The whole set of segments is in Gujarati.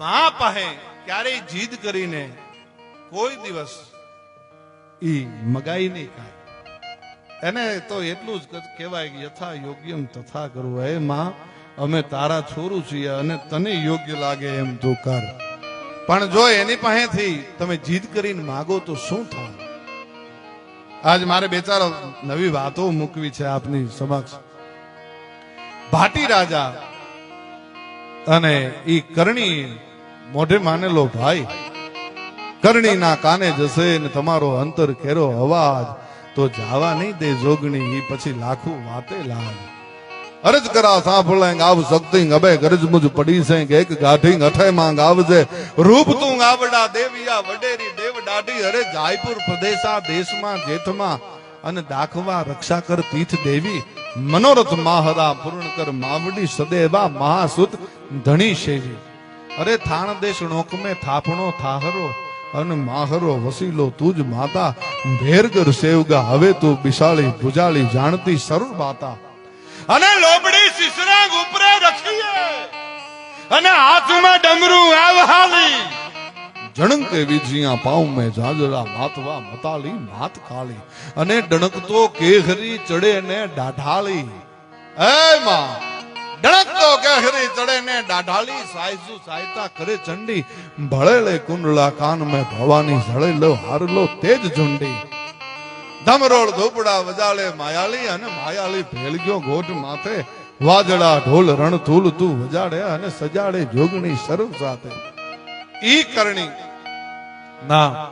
મા પાસે ક્યારેય જીદ કરીને કોઈ દિવસ ઈ મગાઈ નહીં ખાય. એને તો એટલું જ કહેવાય કે યથા યોગ્યમ તથા કરવું હે માં, અમે તારા છોરું છીએ અને તને યોગ્ય લાગે એમ તું કર. પણ જો એની પાસેથી તમે જીદ કરીને માગો તો શું થાય આજ મારે બે ચાર નવી વાતો મૂકવી છે આપની સમક્ષ. ભાટી રાજા અને ઈ કરણી મોઢે માનેલો ભાઈ. કરણીના કાને જશે ને તમારો અંતર ખેરો અવાજ. તો જાવા નહીં દે જોગણી, ઈ પછી લાખું વાતે લાજ અરજ કરા સાંભળે ગાવ શક્તિ અબે ગરજ મુજ પડી છે કે એક ગાઢી અઠે માં ગાવજે રૂપ તું ગાવડા દેવિયા વડેરી દેવ દાઢી અરે જાયપુર પ્રદેશા દેશમાં, જેઠમાં અને દાખવા રક્ષા કર તીર્થ દેવી. મનોરથ માહરા પૂર્ણ કર માવડી સદેવા મહાસુત ધણી શેરી. અરે થાણ દેશ નોક મેં થાપણો થાહરો, અને માહરો વસીલો તુજ માતા, ભેરગર સેવગા, હવે તું બિસાળી ભુજાળી જાણતી સરુર માતા. અને લોબડી સિસરાંગ ઉપરે રખીએ, અને હાથમાં ડમરું આવહાલી. જણંકે વિજિયા પાઉં જાજરા માથવા મતાલી માત કાળી અને ડણકતો કેહરી ચડે ને ડાઢાળી એ માં, ડણકતો કેહરી ચડે ને ડાઢાળી સાયસુ સાયતા કરે ચંડી. ભળેલે કુંડલા કાન મેં ભવાની ઝળેલો, હારલો તેજ ઝુંડી. ધમરોળ ધોપડા વજાળે માયાલી અને માયાલી ભેલગ્યો ગોટ માથે. વાજડા ઢોલ રણ તું વજાડે અને સજાડે જોગણી સર્વ સાથે. ઈ કરણી. ના,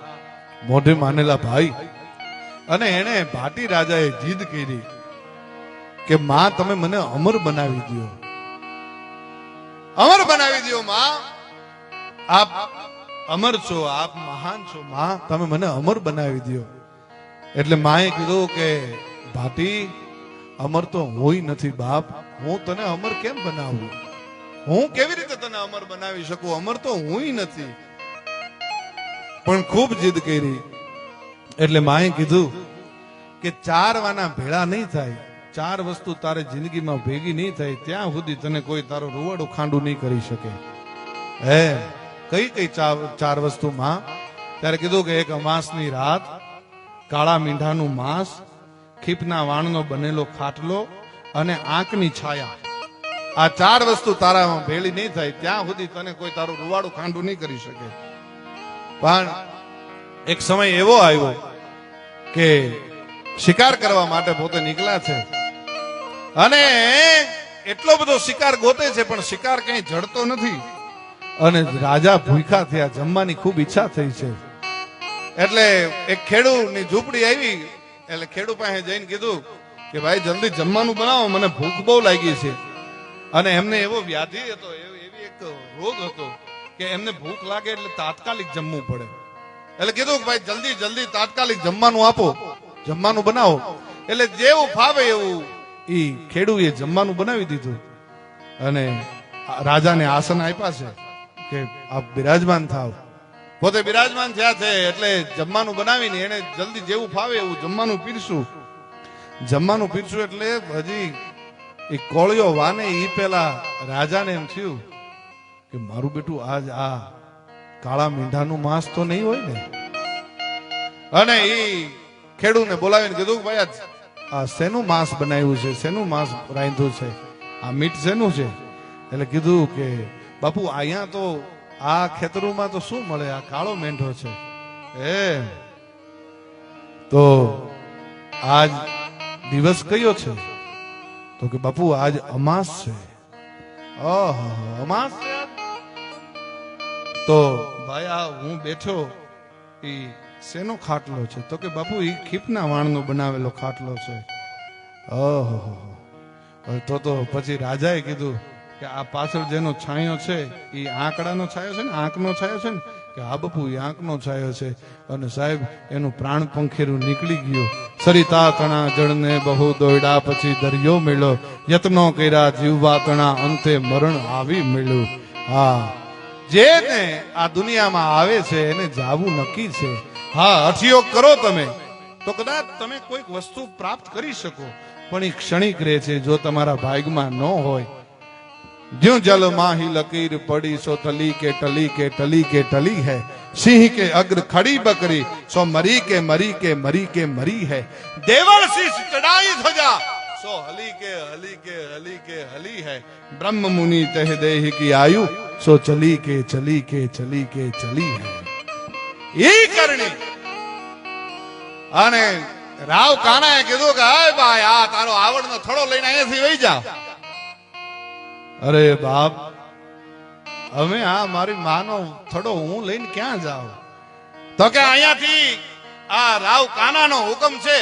મોઢે માનેલા ભાઈ. અને એને ભાટી રાજાએ જીદ કરી કે, માં, તમે મને અમર બનાવી દો અમર બનાવી દો માં. આપ અમર છો, આપ મહાન છો, માં. તમે મને અમર બનાવી દો એટલે માએ કીધું કે, ભાટી, અમર તો હોય નથી બાપ. હું તને અમર કેમ બનાવું? હું કેવી રીતે તને અમર બનાવી શકું? અમર તો હું નથી. પણ ખૂબ જીદ કરી. એટલે માએ કીધું કે ચાર વાના ભેળા નહીં થાય. ચાર વસ્તુ તારે જિંદગીમાં ભેગી નહીં થાય. ત્યાં સુધી તને કોઈ તારો રૂવાડું ખાંડું નહીં કરી શકે. હે, કઈ કઈ ચાર વસ્તુમાં? ત્યારે કીધું કે એક અમાસની રાત, કાળા મીંઢાનું માંસ, ખીપના વાણનો બનેલો ખાટલો અને આંખની છાયા. આ ચાર વસ્તુ તારામાં ભેળી નહીં થાય. ત્યાં સુધી તને કોઈ તારું રૂવાડું ખાંડું નહીં કરી શકે. પણ એક સમય એવો આવ્યો કે શિકાર કરવા માટે પોતે નીકળ્યા છે. અને એટલો બધો શિકાર ગોતે છે, પણ શિકાર કઈ જડતો નથી. અને રાજા ભૂખા થયા, જમવાની ખૂબ ઈચ્છા થઈ છે. એટલે એક ખેડૂની ઝૂંપડી આવી, એટલે ખેડૂ પાસે જઈને કીધું કે, ભાઈ, જલ્દી જમવાનું બનાવો, મને ભૂખ બહુ લાગી છે. અને એમને એવો વ્યાધિ હતો એવો- એક રોગ હતો કે એમને ભૂખ લાગે એટલે તાત્કાલિક જમવું પડે. એટલે કીધું કે ભાઈ જલ્દી જલ્દી તાત્કાલિક જમવાનું આપો. જમવાનું બનાવો. એટલે જેવું ફાવે એવું ઈ એ જમવાનું બનાવી દીધું. અને રાજાને આસન આપ્યા છે કે આપ બિરાજમાન થાવ. પોતે બિરાજમાન થયા છે એટલે જમવાનું બનાવીને એને જલ્દી જેવું ફાવે એવું જમવાનું પીરશું. જમવાનું પીરશું એટલે હજી એ કોળિયો વાને એ પેલા રાજાને એમ થયું કે મારું બેટું આજ આ કાળા મીંઢાનું માંસ તો નહીં હોય ને. અને એ ખેડૂને બોલાવીને કીધું કે ભાઈ આ- શેનું માંસ બનાવ્યું છે? શેનું માંસ રાંધ્યું છે? આ મીઠ શેનું છે? એટલે કીધું કે બાપુ, અહીંયા તો આ ખેતરોમાં તો શું મળે? આ કાળો મેંઢો છે. એ તો આજ દિવસ કયો છે? તો કે, બાપુ, આજ અમાસ છે. અમાસ? તો ભાઈ આ હું બેઠો, એ શેનો ખાટલો છે? તો કે, બાપુ એ ખીપના વાણનો બનાવેલો ખાટલો છે. ઓહો. તો તો પછી રાજાએ કીધું કે આ પાછળ જેનો છાંયો છે, એ આંકડાનો છાયો છે ને, આંકનો છાયો છે ને, કે હા બપુ, એ આંકનો છાયો છે. અને સાહેબ, એનું પ્રાણ પંખેરું નીકળી ગયું. સરિતા તણા જળને બહુ દોયડા પછી દરિયો મેળો. યત્નો કર્યા જીવવા તણા અંતે મરણ આવી મેળ્યું. હા. જે ને આ દુનિયામાં આવે છે, એને જાવું નક્કી છે. હા અઠિયોગ કરો તમે. તો કદાચ તમે કોઈક વસ્તુ પ્રાપ્ત કરી શકો. પણ એ ક્ષણિક રહે છે, જો તમારા ભાગમાં ન હોય. जो जल माही लकीर पड़ी सो तली के टली के टली के टली है सिंह के अग्र खड़ी बकरी सो मरी के मरी के मरी के मरी है देवर शीश चढ़ाई ध्वजा सो हली के हली के हली के हली है ब्रह्म मुनि तह देह की आयु सो चली के चली के चली के चली है ये करणी અને રાવ કાનાએ કીધું કે ભાઈ આ તારો આવડનો થડો લઈને અહીંયાથી વહી જાવ અરે બાપ, હવે આ મારી માનો થડો હું લઈને ક્યાં જાઉં? તો કે અહીંયાથી આ રાવ કાનાનો હુકમ છે,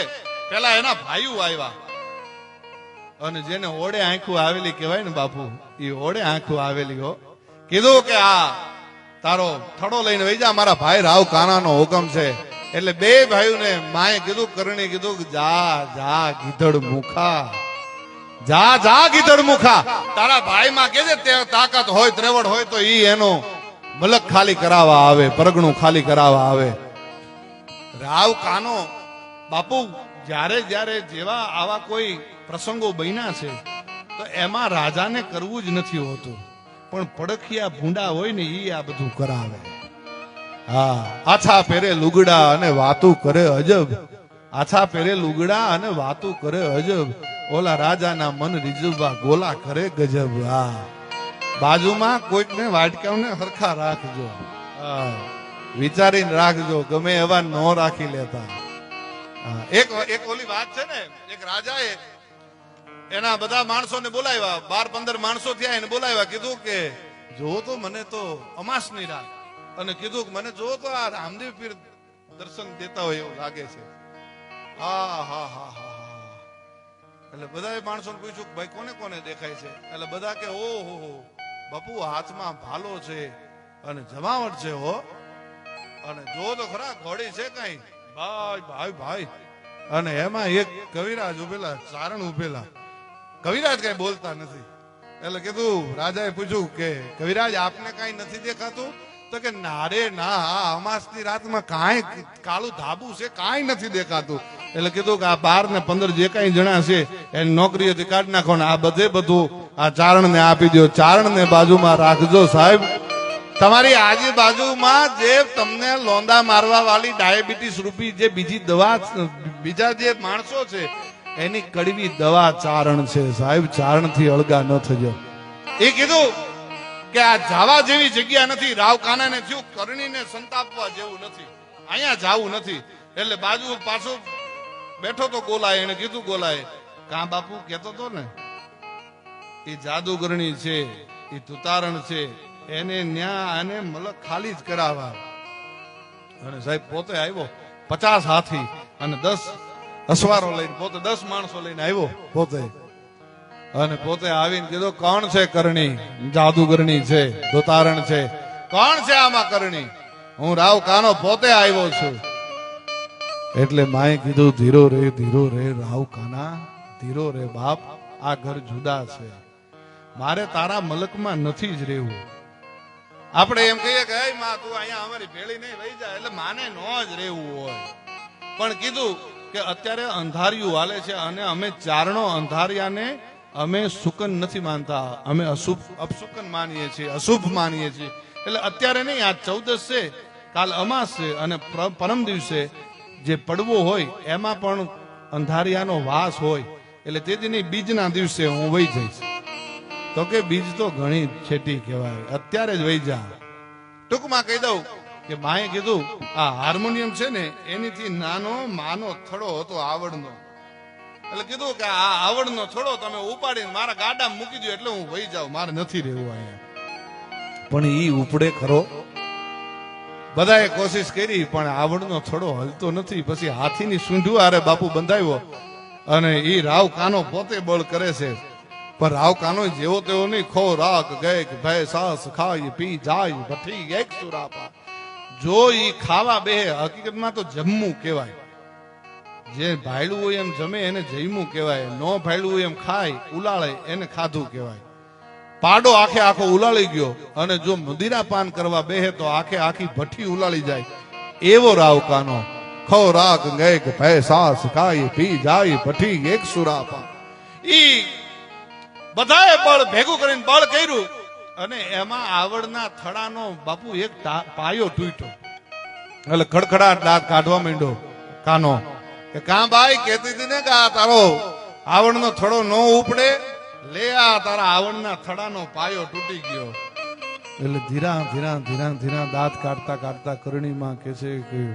પેલા એના ભાઈઓ આવ્યા. અને જેને ઓડે આંખું આવેલી કહેવાય ને બાપુ, એ ઓડે આંખું આવેલી હો. કીધું કે આ તારો થડો લઈને વહી જા, મારા ભાઈ રાવ કાનાનો હુકમ છે. એટલે બે ભાઈઓને માએ કીધું, કરણી કીધું જા જા, ગીધડ મુખા. જા જા, ગીધડ મુખા. તારા ભાઈ માં કે તાકાત હોય, ત્રેવડ હોય, તો ઈ એનો મલક ખાલી કરાવવા આવે, પરગણું ખાલી કરાવવા આવે. રાવ કાનો, બાપુ, જ્યારે જ્યારે જેવા આવા કોઈ પ્રસંગો બન્યા છે, તો એમાં રાજાને કરવું જ નથી હોતું. પણ પડખિયા ભૂંડા હોય ને ઈ આ બધું કરાવે. હા, આછા પહેરે લુગડા અને વાતું કરે અજબ. આછા પહેરે લુગડા અને વાતું કરે અજબ. ઓલા રાજાના મન રીઝવવા ગોલા કરે ગજબ હા બાજુમાં કોઈકને વાટકાઓને હરખા રાખજો. વિચારીને રાખજો, ગમે એવા ન રાખી લેતા. એક એક ઓલી વાત છે ને, એક રાજાએ એના બધા માણસોને બોલાવ્યા, બાર પંદર માણસો થયા એને બોલાવ્યા, કીધું કે જો તો મને તો અમાસ નહીં રાખ. અને કીધું કે, મને જો તો આ રામદેવ પીર દર્શન દેતા હોય એવું લાગે છે. હા હા હા હા. એટલે બધા માણસોને પૂછ્યું કે ભાઈ કોને કોને દેખાય છે? એટલે બધા કે ઓ હો હો, બાપુ હાથમાં ભાલો છે અને જમાવટ છે, હો. અને જો તો ખરા, ઘોડી છે કઈ? ભાઈ ભાઈ ભાઈ. અને એમાં એક કવિરાજ ઉભેલા, ચારણ ઉભેલા. કવિરાજ કઈ બોલતા નથી. એટલે કીધું રાજાએ પૂછ્યું કે, કવિરાજ, આપને કઈ નથી દેખાતું? તો કે નારે ના, આ અમાસની રાતમાં કાંઈ કાળું ધાબુ છે, કાંઈ નથી દેખાતું. એટલે કીધું કે આ બાર ને પંદર જે કાંઈ જણા છે એની નોકરીઓથી કાઢી નાખો ને આ બધે બધું આ ચારણ ને આપી દો ચારણને બાજુમાં રાખજો સાહેબ. તમારી આજુબાજુમાં જે તમને લોંદા મારવા વાળી ડાયાબિટીસ રૂપી જે બીજી દવા બીજા જે માણસો છે, એની કડવી દવા ચારણ છે સાહેબ. ચારણથી અળગા ન થજો. એ કીધું કે આ જાવા જેવી જગ્યા નથી. રાવકાના ને થયું, કરણીને સંતાપવા જેવું નથી. અહીંયા જાવું નથી. એટલે બાજુ પાછો બેઠો તો ગોલાય એને કીધું ગોલાય. કા બાપુ કેતો તો ને એ જાદુગરણી છે એ તુતારણ છે, એને ન્યા આને મલક ખાલી જ કરાવવા. અને સાહેબ, પોતે આવ્યો, પચાસ હાથી અને દસ અસવારો લઈને, પોતે દસ માણસો લઈને આવ્યો, પોતે. અને પોતે આવીને કીધું, કોણ છે કરણી? જાદુગરણી છે દોતારણ છે. કોણ છે આમાં કરણી? હું રાવ કાનો પોતે આવ્યો છું. એટલે માએ કીધું, ધીરો રે ધીરો રે, રાવ કાના, ધીરો રે બાપ, આ ઘર જુદા છે. મારે તારા મલકમાં નથી જ રહેવું. આપણે એમ કહીએ કે, "હે માં, તું અહીંયા અમારી ભેળી નહીં રહી જાય એટલે માને નો જ રહેવું હોય. પણ કીધું કે, અત્યારે અંધારિયું હાલે છે અને અમે ચારણો અંધારિયાને અમે સુકન નથી માનતા. અમે અશુભ, અપશુકન માનીએ છીએ, અશુભ માનીએ છીએ. એટલે અત્યારે નહીં આ ચૌદસ છે, કાલ અમાસ છે અને પરમ દિવસે જે પડવો હોય, એમાં પણ અંધારિયાનો વાસ હોય, એટલે તેથી બીજના દિવસે હું વહી જઈશ. તો કે બીજ તો ઘણી છેટી કહેવાય, અત્યારે જ વહી જા. ટૂંકમાં કહી દઉં કે માએ કીધું, આ હાર્મોનિયમ છે ને, એનીથી નાનો માનો થડો હતો આવડનો. એટલે કીધું કે આ આવડનો થડો તમે ઉપાડીને મારા ગાડામાં મૂકી દો એટલે હું વહી જાઉં, મારે નથી રહેવું અહીંયા. પણ એ ઉપડે ખરો? બધાએ કોશિશ કરી, પણ આવડનો થોડો હલતો નથી. પછી હાથીની સૂંઢું આરે બાપુ બંધાવ્યો અને એ રાવ કાનો પોતે બળ કરે છે. પણ રાવ કાનો જેવો તેવો નહીં. ખો રાગ ગેક ભય સાસ ખાય પી જાય ભઠી એક સુરાપા. જો ઈ ખાવા બે હકીકતમાં તો જમવું કહેવાય. જે ભાયડું હોય એમ જમે, એને જમવું કહેવાય. ન ભાયડું હોય એમ ખાય, ઉલાળે, એને ખાધું કહેવાય. પાડો આખે આખો ઉલાળી ગયો. અને જો મદિરા પાન કરવા બેહે તો આખે આખી ભઠ્ઠી ઉલાળી જાય. એવો રાવ કાનો. ખો રાગ ગેક ભય સાસ કાય પી જાય ભઠ્ઠી એક સુરાપા. ઈ બધાએ બળ ભેગું કરીને બળ કર્યું. અને એમાં આવડના થડાનો બાપુ એક પાયો તૂટ્યો. એટલે ખડખડાટ દાંત કાઢવા માંડ્યો કાનો. કે કા ભાઈ કેતી હતી ને કે આ તારો આવડનો થડો ન ઉપડે? લે આ તારા આવડના થડાનો પાયો તૂટી ગયો. એટલે ધીરા ધીરા ધીરા ધીરા દાંત કાઢતા કાઢતા કરણીમાં કે છે કે,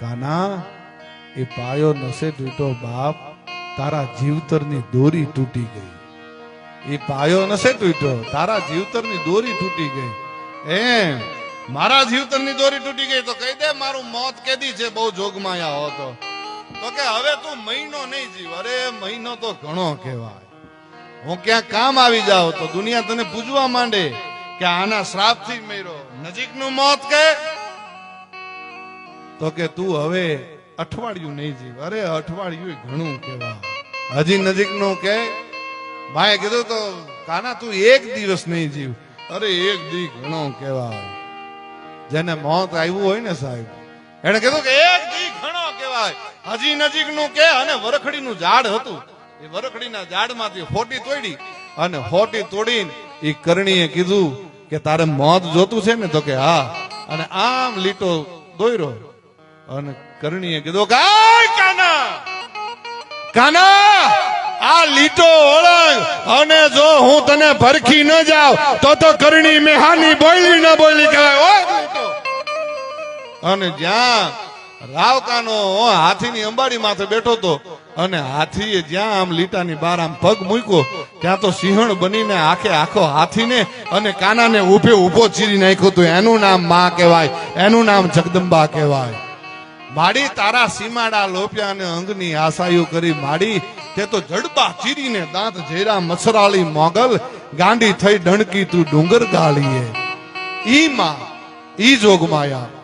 કાના, એ પાયો નસે તૂટો બાપ, તારા જીવતરની દોરી તૂટી ગઈ. એ પાયો નસે તૂટ્યો, તારા જીવતરની દોરી તૂટી ગઈ. એમ, મારા જીવતરની દોરી તૂટી ગઈ, તો કહી દે મારું મોત કેદી છે, બહુ જોગમાયા હો તો. તો કે હવે તું મહિનો નહીં જીવ. અરે, મહિનો તો ઘણો કહેવાય. હું ક્યાં કામ આવી જાઉં તો દુનિયા તને પૂજવા માંડે કે આના શ્રાપથી મર્યો. નજીકનું મોત કે? તો કે તું હવે અઠવાડિયું નહીં જીવ. અરે અઠવાડિયું ઘણું કહેવાય. હજી નજીકનું કે? ભાઈ કીધું તો, કાના, તું એક દિવસ નહીં જીવ. અરે એક દી ઘણો કહેવાય. જેને મોત આવ્યું હોય ને સાહેબ એને કીધું કે એક દી ઘણો કહેવાય. હજી નજીકનું કે? અને વરખડીનું ઝાડ હતું. એ વરખડીના ઝાડમાંથી હોટી તોડી અને હોટી તોડીને એ કરણીએ કીધું કે તારે મોત જોતું છે ને તો કે હા. અને આમ લીટો દોયરો. અને કરણીએ કીધું કે કાના! કાના! આ લીટો ઓળખ અને જો હું તને ભરખી ન જાઉં, તો તો કરણી મેહાની બોલી ન બોલી કહેવાય. અને જ્યાં રાવકાનો હાથીની અંબાડી માથે બેઠો તો અને હાથીએ જ્યાં આમ લીટાની બાર આમ પગ મૂક્યો, ત્યાં તો સિંહણ બનીને આખે આખો હાથીને અને કાનાને ઉભે ઊભો ચીરી નાખ્યો તો એનું નામમાં કહેવાય, એનું નામ જગદંબા કહેવાય. માડી તારા સીમાડા લોપ્યા અને અંગની આશાયું કરી માડી, તે તો જડબા ચીરીને દાંત ઝેરા મસરાળી મોગલ, ગાંડી થઈ ડણકી તું ડુંગર ગાળીએ. ઈ માં, ઈ જોગમાયા.